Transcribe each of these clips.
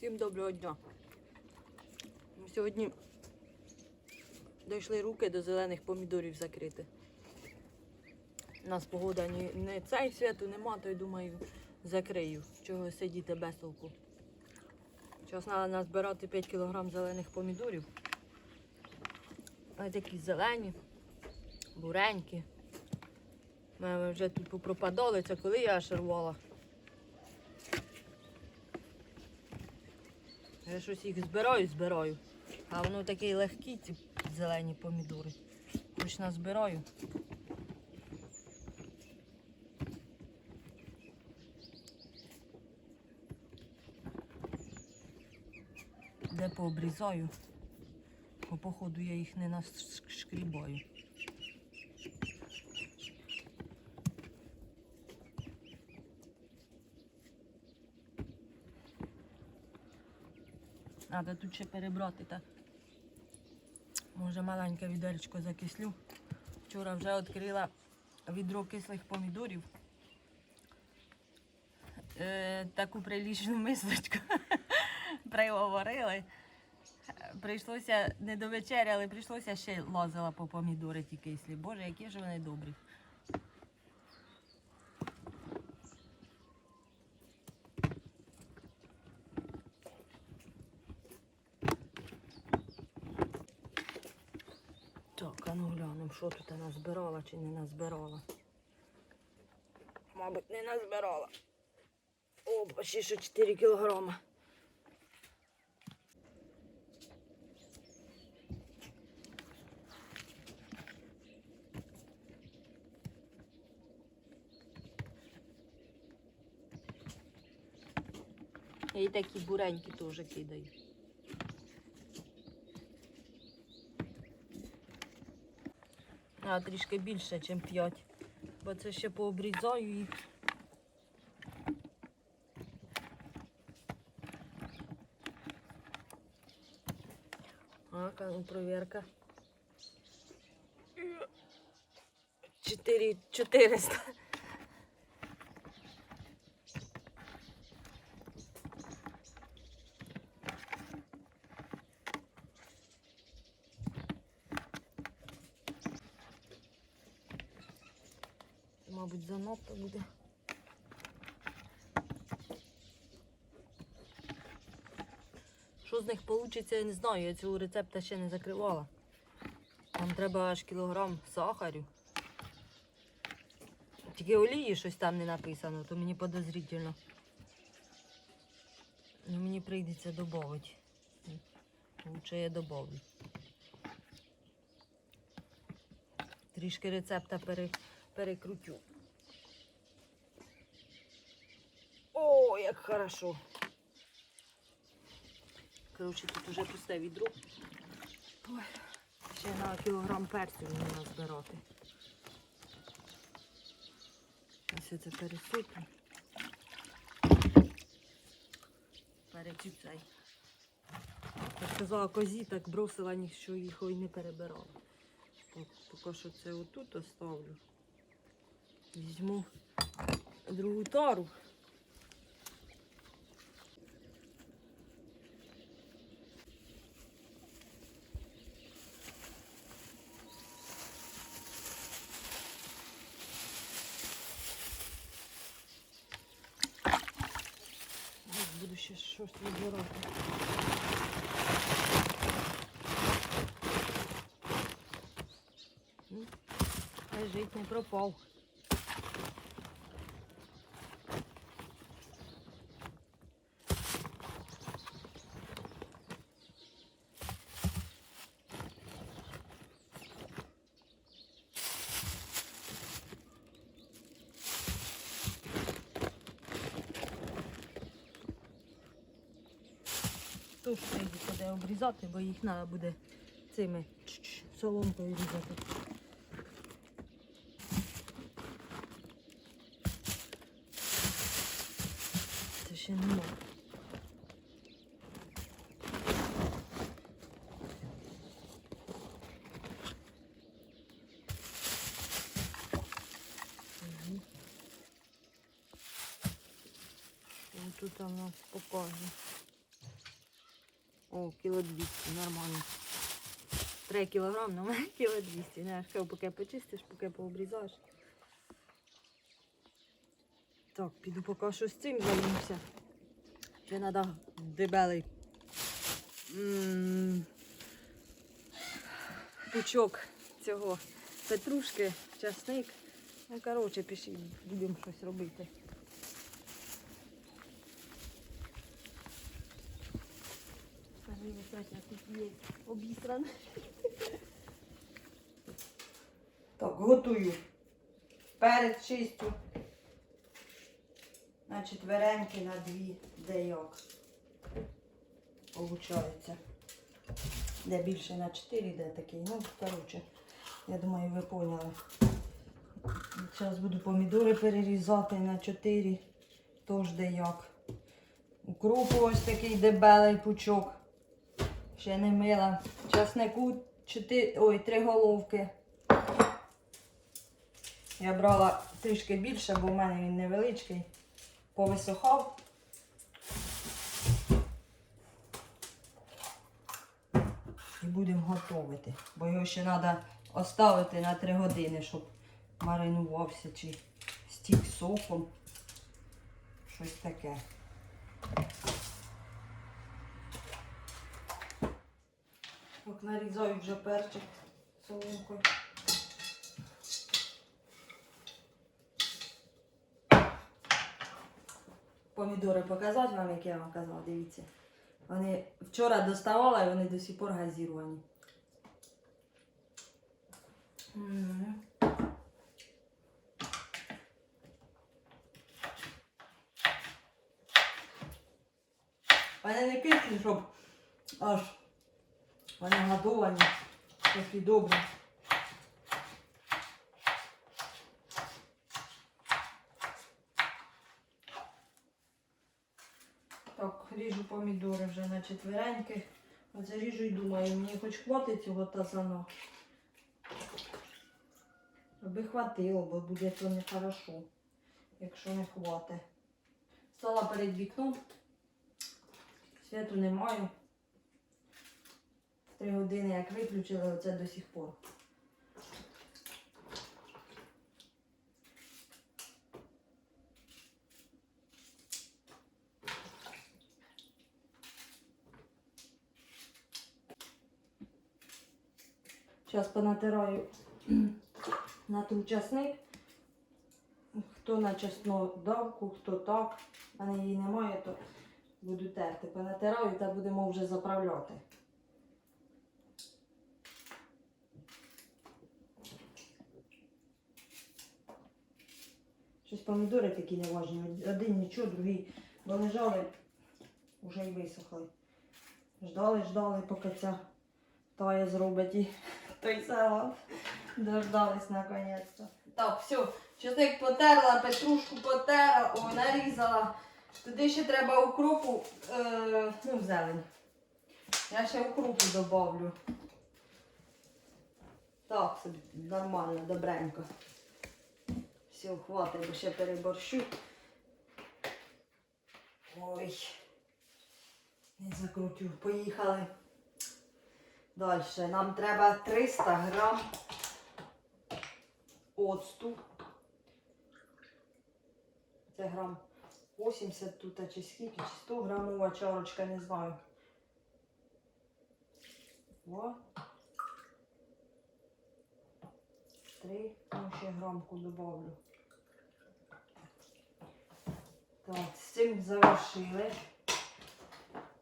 Всім доброго дня. Ми Сьогодні дійшли руки до зелених помідорів закрити. У нас погода ні, не цей святу нема, то й думаю, закрию. Чого сидіти без толку. Зараз треба назбирати 5 кг зелених помідорів. Ось такі зелені, буренькі. Ми вже тут попропадали, це коли я аж Я щось їх збираю, збираю. А воно такі легкі, ці зелені помідори. Хоч назбираю. Де пообрізаю, бо походу я їх не нашкрібаю. Треба тут ще перебрати, так. Може маленьке відеречко закислю. Вчора вже відкрила відро кислих помідорів. Е, таку прилічну мисочку приговорили. Прийшлося не до вечері, але прийшлося ще лазила по помідори ті кислі. Боже, які ж вони добрі. Так, а ну глянемо, що тут назбирала чи не назбирала. Мабуть, не назбирала. О, почти що 4 кілограма. І такі буренькі теж кидаю. А, трішки більше, ніж 5. Бо це ще пообрізаю їх. А ну провірка. 4 400. Мабуть, занадто буде. Що з них вийде, я не знаю. Я цього рецепта ще не закривала. Там треба аж кілограм сахарю. Тільки олії щось там не написано, то мені подозрительно. Ну, мені прийдеться додати. Лучше я добавлю. Трішки рецепта пере, перекрутю. О, як хорошо. Коротше, тут уже пусте відро. Ой, ще на кілограм перцю мені назбирати. Ось це пересиплю. Перецю цей. Я сказала козі, так бросила ніщо їх не перебирала. Поки що це отут оставлю. Візьму другу тару. Ось Буду ще щось вибирати. Жить не пропав. Тож прийдеться де обрізати, бо їх треба буде цими чш-чш, соломкою різати. Це ще нема. Тут у нас покаже. О, кіло 200, нормально. 3 кілограм, ну кіло 200. Не, що, поки почистиш, поки пообрізаєш. Так, піду поки що з цим займуся. Ще треба дебелий пучок цього петрушки, часник. Ну, коротше, пішли, будемо щось робити. Вітя, тут є. Так, готую. Перець чистю. На четвереньки, на дві, де як. Получається. Де більше на 4, де такий. Ну, коротше, я думаю, ви поняли. Зараз буду помідори перерізати на 4. Тож де як. Укропу ось такий дебелий пучок. Ще не мила. Часнику 4, ой, 3 головки. Я брала трішки більше, бо в мене він невеличкий. Повисохав. І будемо готувати. Бо його ще треба оставити на 3 години, щоб маринувався чи стік соком. Щось таке. Нарізаю вже перчик соломкою. Помідори показати вам, як я вам казала, дивіться. Вони вчора доставала і вони до сих пор газіровані. Вони не кислі, щоб аж вони готовані, такі добрі. Так, ріжу помідори вже на четвереньки. Оце ріжу і думаю, мені хоч хватить цього тазана. Аби хватило, бо буде то нехорошо, якщо не хватить. Стала перед вікном. Світу немає. Три години як виключили, оце до сих пор. Зараз понатираю на ту часник. Хто на чесну давку, хто так. У мене її немає, то буду терти. Понатираю та будемо вже заправляти. Щось помідори такі неважні. Один нічого, другий. Бо лежали, вже й висохли. Ждали, ждали, поки ця тая зробить і той салат. Дождались наконец-то. Так, все. Чесник потерла, петрушку потерла, о, нарізала. Туди ще треба укропу, е, ну, зелень. Я ще укропу добавлю. Так, нормально, добренько. Все, хватить, бо ще переборщу. Ой. Не закрутю. Поїхали. Далі. Нам треба 300 грам оцту. Це грам 80 тут, а чи скільки, чи 100 грамова чарочка, не знаю. О. Три, ну ще грамку добавлю. Так, з цим завершили.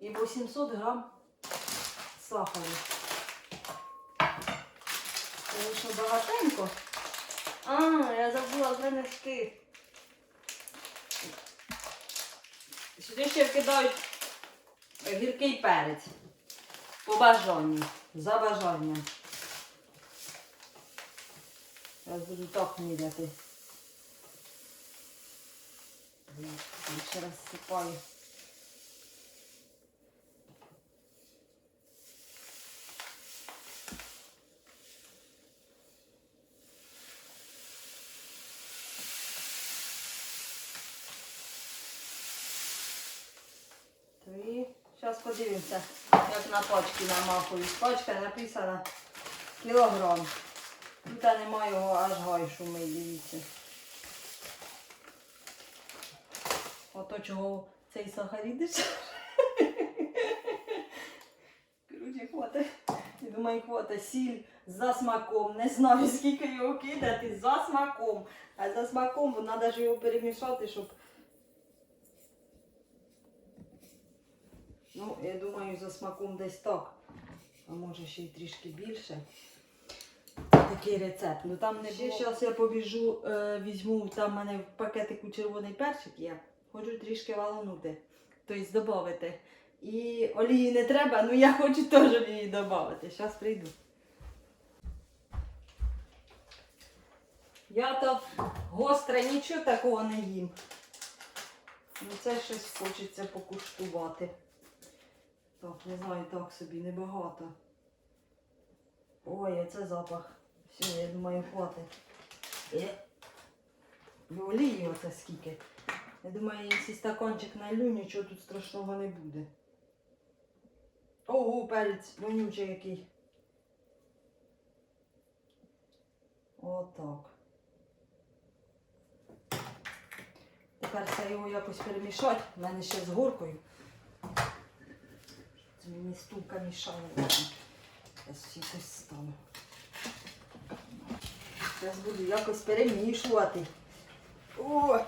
І 800 грам сахару. Тому що багатенько. А, я забула принести. Сюди ще вкидають гіркий перець. По бажанню. За бажанням. Зараз буду так міряти. Ще раз сипаю. Три, Зараз подивимося, як на пачки намахують. Пачка написана кілограм. Тут немає його аж гай шумить, дивіться. Ото чого цей сахарідиш. Короче, хватить. Я думаю, хватить сіль за смаком. Не знаю, скільки його кидати за смаком. А за смаком бо треба ж його перемішати, щоб. Ну, я думаю, за смаком десь так. А може ще й трішки більше. Такий рецепт. Ну там не було. Зараз я побіжу, е, візьму, там в мене в пакетику червоний перчик є. Хочу трішки валанути. Тобто додати. І олії не треба, ну я хочу теж олії додати. Зараз прийду. Я то гостре нічого такого не їм. Ну це щось хочеться покуштувати. Так, не знаю, так собі небагато. Ой, це запах. Все, я думаю, хватить. Е. І олії оце скільки. Я думаю, якщо стаканчик налю, нічого тут страшного не буде. Ого, перець, вонючий який. Отак. Тепер це його якось перемішати. У мене ще з горкою. Це мені стулка мішає. ладно. Зараз якось стану. Зараз буду якось перемішувати. О!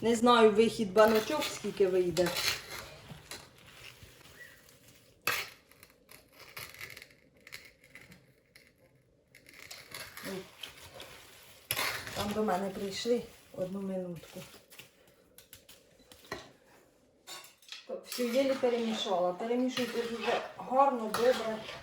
Не знаю вихід баночок, скільки вийде. Там до мене прийшли одну минутку. Все єлі перемішала. Перемішуйте дуже гарно, добре.